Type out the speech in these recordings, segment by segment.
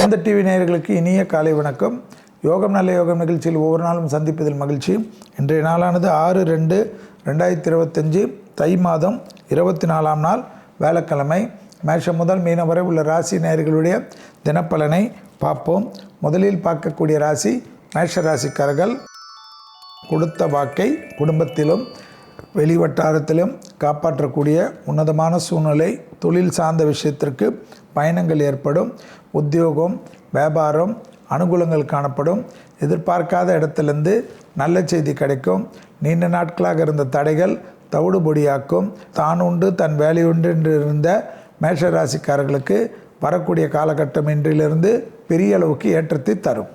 வேந்த TV நேயர்களுக்கு இனிய காலை வணக்கம். யோகம் நல்ல யோகம் நிகழ்ச்சியில் ஒவ்வொரு நாளும் சந்திப்பதில் மகிழ்ச்சி. இன்றைய நாளானது ஆறு ரெண்டு ரெண்டாயிரத்தி இருபத்தஞ்சி தை மாதம் இருபத்தி நாலாம் நாள் வேலைக்கிழமை. மேஷம் முதல் மீனம் வரை உள்ள ராசி நேயர்களுடைய தினப்பலனை பார்ப்போம். முதலில் பார்க்கக்கூடிய ராசி மேஷ ராசிக்காரர்கள் கொடுத்த வாக்கை குடும்பத்திலும் வெளி வட்டாரத்திலும் காப்பாற்றக்கூடிய உன்னதமான சூழ்நிலை தொழில் சார்ந்த விஷயத்திற்கு பயணங்கள் ஏற்படும் உத்தியோகம் வியாபாரம் அனுகூலங்கள் காணப்படும். எதிர்பார்க்காத இடத்திலிருந்து நல்ல செய்தி கிடைக்கும். நீண்ட நாட்களாக இருந்த தடைகள் தவிடுபொடியாக்கும். தான் உண்டு தன் வேலையுண்டு என்று இருந்த மேஷராசிக்காரர்களுக்கு வரக்கூடிய காலகட்டம் இன்றிலிருந்து பெரிய அளவுக்கு ஏற்றத்தை தரும்.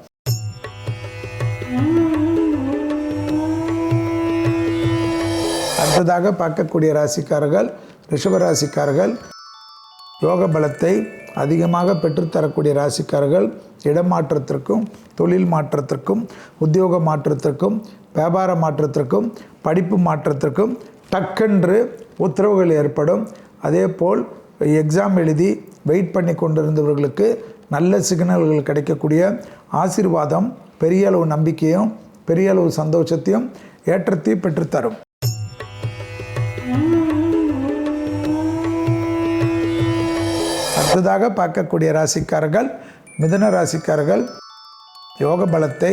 அடுத்ததாக பார்க்கக்கூடிய ராசிக்காரர்கள் ரிஷபராசிக்காரர்கள் யோக பலத்தை அதிகமாக பெற்றுத்தரக்கூடிய ராசிக்காரர்கள் இடமாற்றத்திற்கும் தொழில் மாற்றத்திற்கும் உத்தியோக மாற்றத்திற்கும் வியாபார மாற்றத்திற்கும் படிப்பு மாற்றத்திற்கும் டக்கென்று உத்தரவுகள் ஏற்படும். அதேபோல் எக்ஸாம் எழுதி வெயிட் பண்ணி கொண்டிருந்தவர்களுக்கு நல்ல சிக்னல்கள் கிடைக்கக்கூடிய ஆசீர்வாதம் பெரிய அளவு நம்பிக்கையும் பெரிய அளவு சந்தோஷத்தையும் ஏற்றத்தையும் பெற்றுத்தரும் அடுத்ததாக பார்க்கக்கூடிய ராசிக்காரர்கள் மிதுன ராசிக்காரர்கள் யோக பலத்தை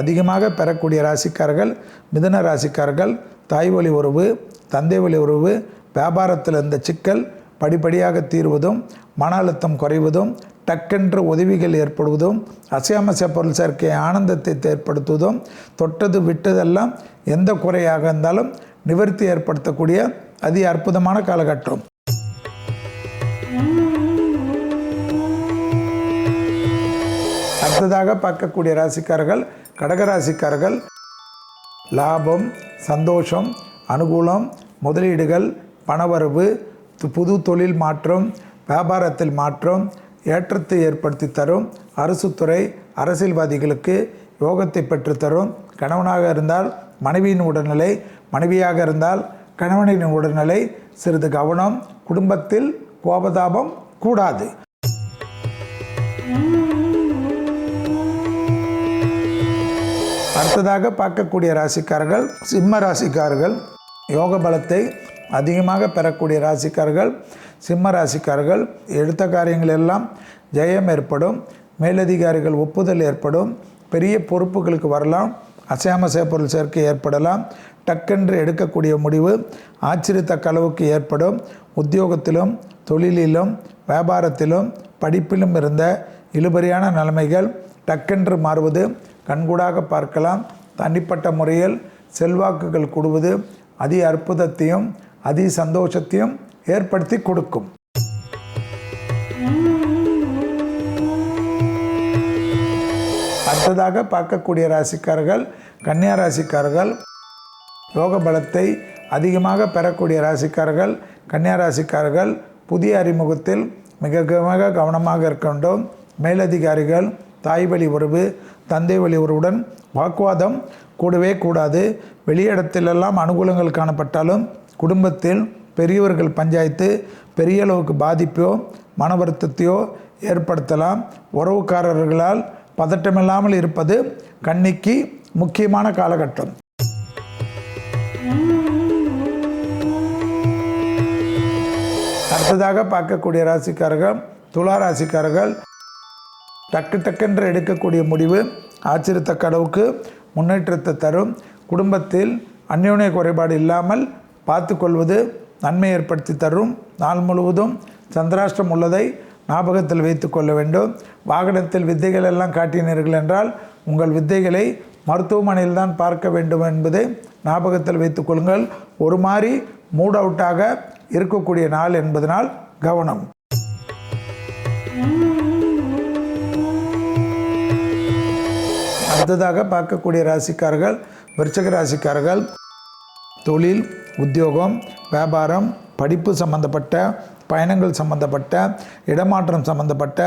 அதிகமாக பெறக்கூடிய ராசிக்காரர்கள் மிதுன ராசிக்காரர்கள் தாய் வழி உறவு தந்தை வழி உறவு வியாபாரத்தில் இருந்த சிக்கல் படிப்படியாக தீர்வதும் மன அழுத்தம் குறைவதும் டக்கென்று உதவிகள் ஏற்படுவதும் அசையாமசை பொருள் சேர்க்கை ஆனந்தத்தை ஏற்படுத்துவதும் தொட்டது விட்டதெல்லாம் எந்த குறையாக இருந்தாலும் நிவர்த்தி ஏற்படுத்தக்கூடிய அதி அற்புதமான காலகட்டம். அடுத்ததாக பார்க்கக்கூடிய ராசிக்காரர்கள் கடகராசிக்காரர்கள் லாபம் சந்தோஷம் அனுகூலம் முதலீடுகள் பணவரவு புது தொழில் மாற்றம் வியாபாரத்தில் மாற்றம் ஏற்றத்தை ஏற்படுத்தி தரும் அரசுத்துறை அரசியல்வாதிகளுக்கு யோகத்தை பெற்றுத்தரும் கணவனாக இருந்தால் மனைவியின் உடல்நிலை மனைவியாக இருந்தால் கணவனின் உடல்நிலை சிறிது கவனம் குடும்பத்தில் கோபதாபம் கூடாது. அடுத்ததாக பார்க்கக்கூடிய ராசிக்காரர்கள் சிம்ம ராசிக்காரர்கள் யோக பலத்தை அதிகமாக பெறக்கூடிய ராசிக்காரர்கள் சிம்ம ராசிக்காரர்கள் எடுத்த காரியங்கள் எல்லாம் ஜெயம் ஏற்படும் மேலதிகாரிகள் ஒப்புதல் ஏற்படும் பெரிய பொறுப்புகளுக்கு வரலாம் அசையாம பொருள் சேர்க்கை ஏற்படலாம் டக்கென்று எடுக்கக்கூடிய முடிவு ஆச்சரியத்தக்க அளவுக்கு ஏற்படும் உத்தியோகத்திலும் தொழிலிலும் வியாபாரத்திலும் படிப்பிலும் இருந்த இழுபறியான நிலைமைகள் டக்கென்று மாறுவது கண்கூடாக பார்க்கலாம். தனிப்பட்ட முறையில் செல்வாக்குகள் கூடுவது அதி அற்புதத்தையும் அதி சந்தோஷத்தையும் ஏற்படுத்தி கொடுக்கும். அடுத்ததாக பார்க்கக்கூடிய ராசிக்காரர்கள் கன்னியா ராசிக்காரர்கள் யோக பலத்தை அதிகமாக பெறக்கூடிய ராசிக்காரர்கள் கன்னியா ராசிக்காரர்கள் புதிய அறிமுகத்தில் மிக மிக கவனமாக இருக்க வேண்டும். மேலதிகாரிகள் தாய் வழி உறவு தந்தை வழி உறவுடன் வாக்குவாதம் கூடவே கூடாது. வெளியிடத்திலெல்லாம் அனுகூலங்கள் காணப்பட்டாலும் குடும்பத்தில் பெரியவர்கள் பஞ்சாயத்து பெரிய அளவுக்கு பாதிப்போ மன வருத்தத்தையோ ஏற்படுத்தலாம். உறவுக்காரர்களால் பதட்டமில்லாமல் இருப்பது கண்ணிக்கு முக்கியமான காலகட்டம். அடுத்ததாக பார்க்கக்கூடிய ராசிக்காரர்கள் துலா ராசிக்காரர்கள் டக்கு டக்கென்று எடுக்கக்கூடிய முடிவு ஆச்சரியத்தக்க அளவுக்கு முன்னேற்றத்தை தரும். குடும்பத்தில் அந்யோன்ய குறைபாடு இல்லாமல் பார்த்து கொள்வது நன்மை ஏற்படுத்தி தரும். நாள் முழுவதும் சந்திராஷ்டம் உள்ளதை ஞாபகத்தில் வைத்து கொள்ள வேண்டும். வாகனத்தில் வித்தைகள் எல்லாம் காட்டினீர்கள் என்றால் உங்கள் வித்தைகளை மருத்துவமனையில் தான் பார்க்க வேண்டும் என்பதை ஞாபகத்தில் வைத்துக்கொள்ளுங்கள் ஒரு மாதிரி மூட் அவுட்டாக இருக்கக்கூடிய நாள் என்பதனால் கவனம். அடுத்ததாக பார்க்கக்கூடிய ராசிக்காரர்கள் விருச்சக ராசிக்காரர்கள் தொழில் உத்தியோகம் வியாபாரம் படிப்பு சம்பந்தப்பட்ட பயணங்கள் சம்பந்தப்பட்ட இடமாற்றம் சம்பந்தப்பட்ட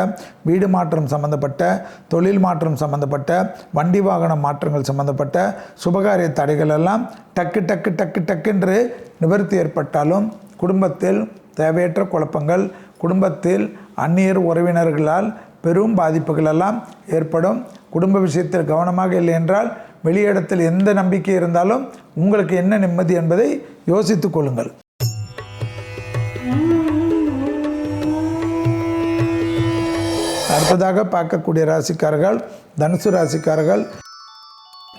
வீடு மாற்றம் சம்பந்தப்பட்ட தொழில் மாற்றம் சம்பந்தப்பட்ட வண்டி வாகன மாற்றங்கள் சம்பந்தப்பட்ட சுபகாரிய தடைகள் எல்லாம் டக்கு டக்கு டக்கு டக்குன்று நிவர்த்தி ஏற்பட்டாலும் குடும்பத்தில் தேவையற்ற குழப்பங்கள் குடும்பத்தில் அந்நியர் உறவினர்களால் பெரும் பாதிப்புகள் எல்லாம் ஏற்படும். குடும்ப விஷயத்தில் கவனமாக இல்லை என்றால் வெளியிடத்தில் எந்த நம்பிக்கை இருந்தாலும் உங்களுக்கு என்ன நிம்மதி என்பதை யோசித்துக் கொள்ளுங்கள். அடுத்ததாக பார்க்கக்கூடிய ராசிக்காரர்கள் தனுசு ராசிக்காரர்கள்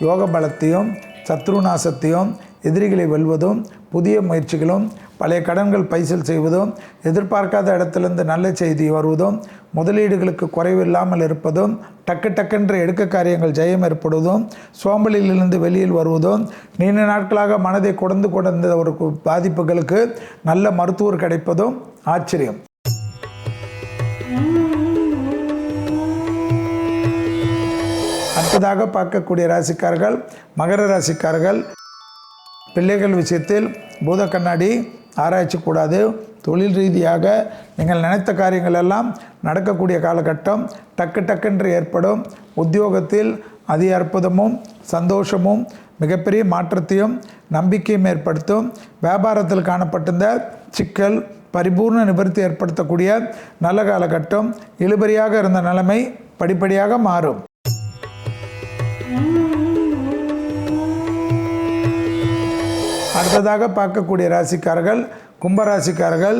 யோக பலத்தையும் சத்ருநாசத்தையும் எதிரிகளை வெல்வதும் புதிய முயற்சிகளும் பழைய கடன்கள் பைசல் செய்வதும் எதிர்பார்க்காத இடத்திலிருந்து நல்ல செய்தி வருவதும் முதலீடுகளுக்கு குறைவு இல்லாமல் இருப்பதும் டக்கு டக்கென்று எடுக்க காரியங்கள் ஜெயம் ஏற்படுவதும் சோம்பலிலிருந்து வெளியில் வருவதும் நீண்ட நாட்களாக மனதை கொடந்து கொண்டிருந்த ஒரு பாதிப்புகளுக்கு நல்ல மருத்துவர் கிடைப்பதும் ஆச்சரியம். அடுத்ததாக பார்க்கக்கூடிய ராசிக்காரர்கள் மகர ராசிக்காரர்கள் பிள்ளைகள் விஷயத்தில் பூத கண்ணாடி ஆராய்ச்சி கூடாது தொழில் ரீதியாக நீங்கள் நினைத்த காரியங்கள் எல்லாம் நடக்கக்கூடிய காலகட்டம் டக்கு டக்குன்று ஏற்படும். உத்தியோகத்தில் அதி அற்புதமும் சந்தோஷமும் மிகப்பெரிய மாற்றத்தையும் நம்பிக்கையும் ஏற்படுத்தும். வியாபாரத்தில் காணப்பட்டிருந்த சிக்கல் பரிபூர்ண நிவர்த்தி ஏற்படுத்தக்கூடிய நல்ல காலகட்டம் இழுபறியாக இருந்த நிலைமை படிப்படியாக மாறும். அடுத்ததாக பார்க்கக்கூடிய ராசிக்காரர்கள் கும்பராசிக்காரர்கள்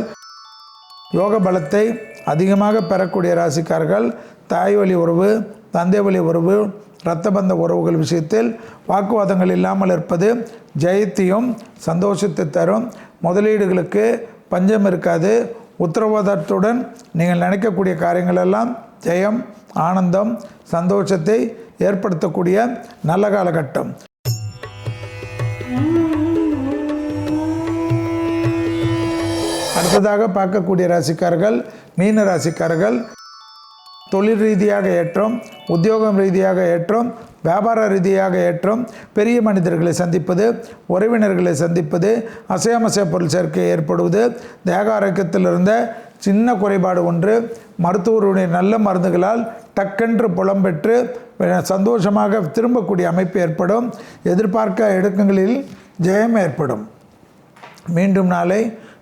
யோக பலத்தை அதிகமாக பெறக்கூடிய ராசிக்காரர்கள் தாய் வழி உறவு தந்தை வழி உறவு இரத்தபந்த உறவுகள் விஷயத்தில் வாக்குவாதங்கள் இல்லாமல் இருப்பது ஜெயத்தையும் சந்தோஷத்தை தரும். முதலீடுகளுக்கு பஞ்சம் இருக்காது. உத்தரவாதத்துடன் நீங்கள் நினைக்கக்கூடிய காரியங்கள் எல்லாம் ஜெயம் ஆனந்தம் சந்தோஷத்தை ஏற்படுத்தக்கூடிய நல்ல காலகட்டம். அடுத்ததாக பார்க்கக்கூடிய ராசிக்காரர்கள் மீன ராசிக்காரர்கள் தொழில் ரீதியாக ஏற்றம் உத்தியோகம் ரீதியாக ஏற்றம் வியாபார ரீதியாக ஏற்றம் பெரிய மனிதர்களை சந்திப்பது உறவினர்களை சந்திப்பது அசையாமசைய பொருள் சேர்க்கை ஏற்படுவது தேக ஆரோக்கியத்தில் இருந்த சின்ன குறைபாடு ஒன்று மருத்துவருடைய நல்ல மருந்துகளால் டக்கென்று புலம்பெற்று சந்தோஷமாக திரும்பக்கூடிய அமைப்பு ஏற்படும் எதிர்பார்க்க எடுக்கங்களில் ஜெயம் ஏற்படும். மீண்டும் நாளை